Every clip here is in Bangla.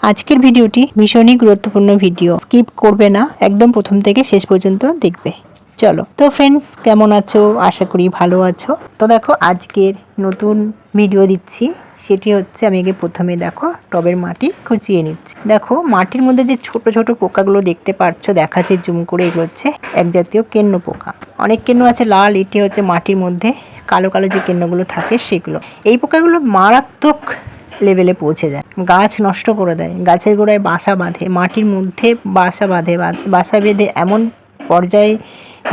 আজকের ভিডিওটি ভীষণই গুরুত্বপূর্ণ ভিডিও। স্কিপ করবে না, একদম প্রথম থেকে শেষ পর্যন্ত দেখবে। চলো। তো ফ্রেন্ডস কেমন আছো? আশা করি ভালো আছো। তো দেখো, আজকের নতুন ভিডিও দিচ্ছি। সেটি হচ্ছে আমি আগে প্রথমে দেখো, টবের মাটি খুঁচিয়ে নিচ্ছি। দেখো, মাটির মধ্যে যে ছোট ছোট পোকাগুলো দেখতে পাচ্ছ দেখাচ্ছে জুম করে, এগুলো হচ্ছে এক জাতীয় কেন্ন পোকা। অনেক কেন্ন আছে, লাল এটি হচ্ছে মাটির মধ্যে। কালো কালো যে কেন্নগুলো থাকে, সেগুলো। এই পোকাগুলো মারাত্মক লেভেলে পৌঁছে যায়। গাছ নষ্ট করে দেয়। গাছের গোড়ায় বাসা বাঁধে। মাটির মধ্যে বাসা বাঁধে। বাসা বেঁধে এমন পর্যায়ে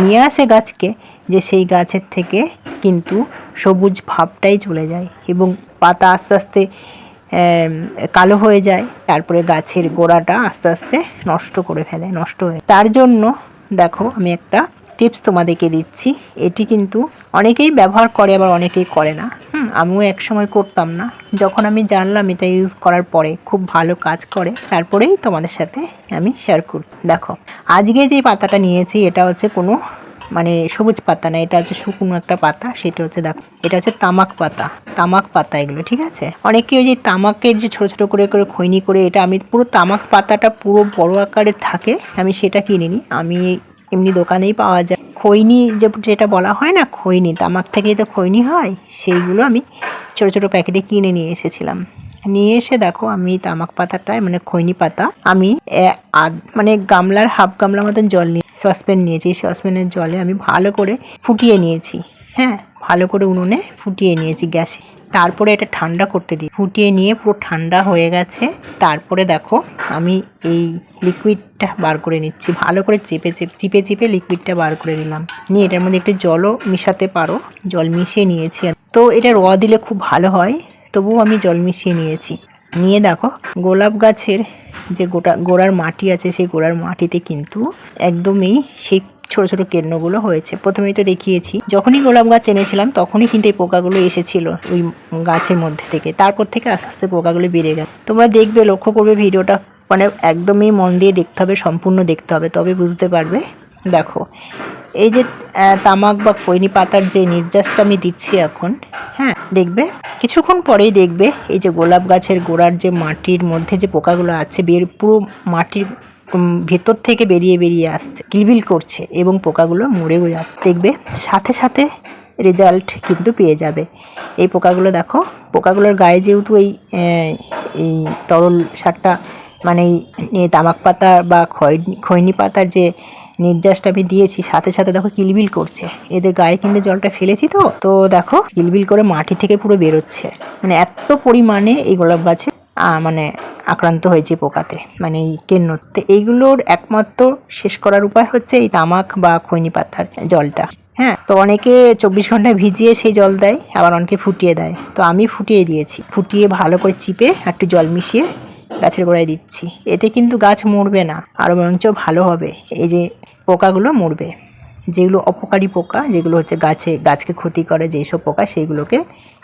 নিয়ে আসে গাছকে যে সেই গাছের থেকে কিন্তু সবুজ ভাবটাই চলে যায় এবং পাতা আস্তে আস্তে কালো হয়ে যায়। তারপরে গাছের গোড়াটা আস্তে আস্তে নষ্ট করে ফেলে, নষ্ট হয়ে তার জন্য দেখো আমি একটা টিপস তোমাদেরকে দিচ্ছি। এটি কিন্তু অনেকেই ব্যবহার করে, আবার অনেকেই করে না। হুম, আমিও একসময় করতাম না। যখন আমি জানলাম এটা ইউজ করার পরে খুব ভালো কাজ করে, তারপরেই তোমাদের সাথে আমি শেয়ার করি, দেখো। আজকে যে পাতাটা নিয়েছি, এটা হচ্ছে কোনো মানে সবুজ পাতা না, এটা হচ্ছে শুকনো একটা পাতা, সেটা হচ্ছে দেখো, এটা হচ্ছে তামাক পাতা তামাক পাতা এগুলো, ঠিক আছে? অনেকে ওই যে তামাকের যে ছোট ছোট করে করে খৈনি করে, এটা আমি পুরো তামাক পাতাটা পুরো বড় আকারে থাকে, আমি সেটা কিনিনি। আমি এমনি দোকানেই পাওয়া যায়। খৈনি যে, যেটা বলা হয় না, খৈনি, তামাক থেকেই তো খৈনি হয়, সেইগুলো আমি ছোট ছোট প্যাকেটে কিনে নিয়ে এসেছিলাম। নিয়ে এসে দেখো, আমি তামাক পাতাটায় মানে খৈনি পাতা, আমি মানে গামলার, হাফ গামলার মতন জল নিয়ে, সসপ্যান নিয়েছি। সসপ্যানের জলে আমি ভালো করে ফুটিয়ে নিয়েছি। হ্যাঁ ভালো করে উনুনে ফুটিয়ে নিয়েছি গ্যাসে। তারপরে এটা ঠান্ডা করতে দিই। ফুটিয়ে নিয়ে পুরো ঠান্ডা হয়ে গেছে। তারপরে দেখো, আমি এই লিকুইডটা বার করে নিচ্ছি। ভালো করে চেপে চেপে, চিপে চিপে লিকুইডটা বার করে নিলাম। নিয়ে এটার মধ্যে একটু জলও মিশাতে পারো। জল মিশিয়ে নিয়েছি। তো এটা র দিলে খুব ভালো হয়, তবুও আমি জল মিশিয়ে নিয়েছি। নিয়ে দেখো, গোলাপ গাছের যে গোটা, গোড়ার মাটি আছে, সেই গোড়ার মাটিতে কিন্তু একদমই সেই ছোট ছোট কেন্নগুলো হয়েছে। প্রথমেই তো দেখিয়েছি, যখনই গোলাপ গাছ এনেছিলাম তখনই কিন্তু এই পোকাগুলো এসেছিল ওই গাছের মধ্যে থেকে। তারপর থেকে আস্তে আস্তে পোকাগুলো বেড়ে গেছে। তোমরা দেখবে, লক্ষ্য করবে ভিডিওটা মানে একদমই মন দিয়ে দেখতে হবে, সম্পূর্ণ দেখতে হবে, তবে বুঝতে পারবে। দেখো, এই যে তামাক বা খৈনি পাতার যে নির্যাসটা আমি দিচ্ছি এখন হ্যাঁ দেখবে? কিছুক্ষণ পরেই দেখবে, এই যে গোলাপ গাছের গোড়ার যে মাটির মধ্যে যে পোকাগুলো আছে, বের পুরো মাটির ভেতর থেকে বেরিয়ে বেরিয়ে আসছে। কিলবিল করছে এবং পোকাগুলো মরেও যাচ্ছে। দেখবে সাথে সাথে রেজাল্ট কিন্তু পেয়ে যাবে। এই পোকাগুলো দেখো, পোকাগুলোর গায়ে যেহেতু এই এই তরল সারটা মানে এই তামাক পাতা বা খৈনি পাতার যে নির্যাসটা আমি দিয়েছি, সাথে সাথে দেখো কিলবিল করছে। এদের গায়ে কিন্তু জলটা ফেলেছি তো। তো দেখো কিলবিল করে মাটি থেকে পুরো বেরোচ্ছে। মানে এত পরিমাণে এই গোলাপ গাছে মানে আক্রান্ত হয়েছে পোকাতে মানে এই কেন্নতে। এইগুলোর একমাত্র শেষ করার উপায় হচ্ছে এই তামাক বা খৈনি পাতার জলটা। হ্যাঁ তো অনেকে চব্বিশ ঘণ্টা ভিজিয়ে সেই জল দেয়, আবার অনেকে ফুটিয়ে দেয়। তো আমি ফুটিয়ে দিয়েছি। ফুটিয়ে ভালো করে চিপে একটু জল মিশিয়ে গাছের গোড়ায় দিচ্ছি। এতে কিন্তু গাছ মরবে না আরও বরঞ্চ ভালো হবে। এই যে পোকাগুলো মরবে, যেগুলো অপকারী পোকা, যেগুলো হচ্ছে গাছে, গাছকে ক্ষতি করে যেসব পোকা, সেইগুলোকে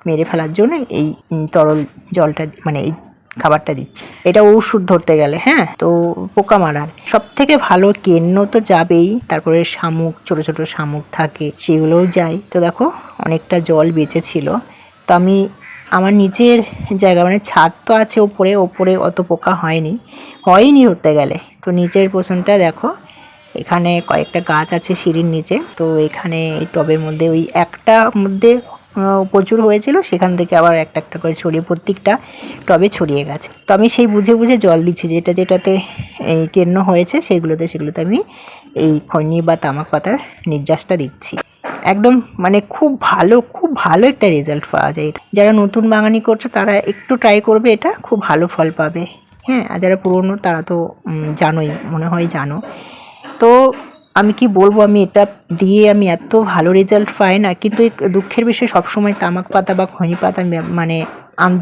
মেরে ফেলার জন্য এই তরল জলটা মানে এই খাবারটা দিচ্ছি। এটা ওষুধ ধরতে গেলে হ্যাঁ? তো পোকা মারার সব থেকে ভালো কেন্ন তো যাবেই, তারপরে শামুক, ছোট ছোট শামুক থাকে, সেগুলোও যায়। তো দেখো, অনেকটা জল বেঁচেছিল। তো আমি, আমার নিচের জায়গা মানে ছাদ তো আছে ওপরে ওপরে অত পোকা হয়নি। হয়নি ধরতে গেলে। তো নিচের পোষণটা দেখো, এখানে কয়েকটা গাছ আছে সিঁড়ির নিচে। তো এখানে এই টবের মধ্যে ওই একটা মধ্যে প্রচুর হয়েছিল, সেখান থেকে আবার একটা একটা করে ছড়িয়ে, প্রত্যেকটা টবে ছড়িয়ে গেছে। তো আমি সেই বুঝে বুঝে জল দিচ্ছি, যেটা যেটাতে এই কেন্ন হয়েছে, সেগুলোতে সেগুলোতে আমি এই খৈনি বা তামাক পাতার নির্যাসটা দিচ্ছি। একদম মানে খুব ভালো খুব ভালো একটা রেজাল্ট পাওয়া যায়। যারা নতুন বাগানি করছ, তারা একটু ট্রাই করবে এটা, খুব ভালো ফল পাবে। হ্যাঁ আর যারা পুরনো, তারা তো জানোই, মনে হয় জানো। তো আমি কি বলব, আমি এটা দিয়ে আমি এত ভালো রেজাল্ট পাই না, কিন্তু দুঃখের বিষয়ে সবসময় তামাক পাতা বা খনি পাতা মানে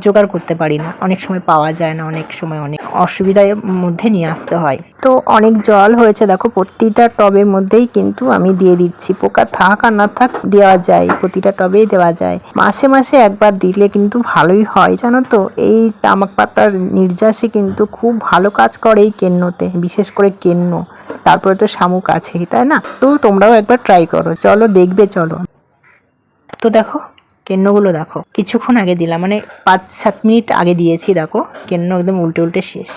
জোগাড় করতে পারি না। অনেক সময় পাওয়া যায় না, অনেক সময় অনেক অসুবিধার মধ্যে নিয়ে আসতে হয়। তো অনেক জল হয়েছে, দেখো প্রতিটা টবের মধ্যেই কিন্তু আমি দিয়ে দিচ্ছি। পোকা থাক আর না থাক দেওয়া যায়, প্রতিটা টবেই দেওয়া যায়। মাসে মাসে একবার দিলে কিন্তু ভালোই হয়, জানো তো? এই তামাক পাতার নির্যাসে কিন্তু খুব ভালো কাজ করে এই কেন্নতে, বিশেষ করে কেন্ন। তারপরে তো শামুক আছেই, তাই না? তো তোমরাও একবার ট্রাই করো। চলো, দেখবে, চলো। তো দেখো কেন্নগুলো দেখো। কিছুক্ষণ আগে দিলাম মানে পাঁচ সাত মিনিট আগে দিয়েছি, দেখো। কেন্ন একদম উল্টে উল্টে শেষ।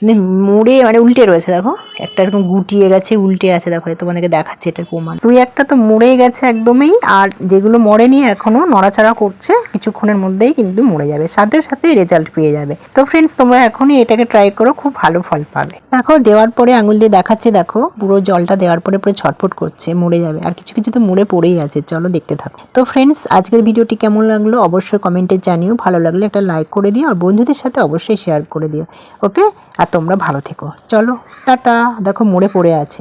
কিন্তু মুড়ে মানে উল্টে রয়েছে, দেখো। একটা এরকম গুটিয়ে গেছে, উল্টে আছে, দেখো তোমাদেরকে দেখাচ্ছে, এটার প্রমাণ। তুই একটা তো মরে গেছে একদমই, আর যেগুলো মরেনি এখনও, নড়াচড়া করছে, কিছুক্ষণের মধ্যেই কিন্তু মরে যাবে, সাথে সাথে রেজাল্ট পেয়ে যাবে। তো ফ্রেন্ডস তোমরা এখনই এটাকে ট্রাই করো, খুব ভালো ফল পাবে। দেখো, দেওয়ার পরে আঙুল দিয়ে দেখাচ্ছে, দেখো, পুরো জলটা দেওয়ার পরে পুরো ছটফট করছে, মরে যাবে, আর কিছু কিছু তো মরে পড়েই আছে, চলো দেখতে থাকো। তো ফ্রেন্ডস আজকের ভিডিওটি কেমন লাগল? অবশ্যই কমেন্টে জানিও, ভালো লাগলে একটা লাইক করে দিও, আর বন্ধুদের সাথে অবশ্যই শেয়ার করে দিও ওকে আর তোমরা ভালো থেকো। চলো টাটা। দেখো মরে পড়ে আছে।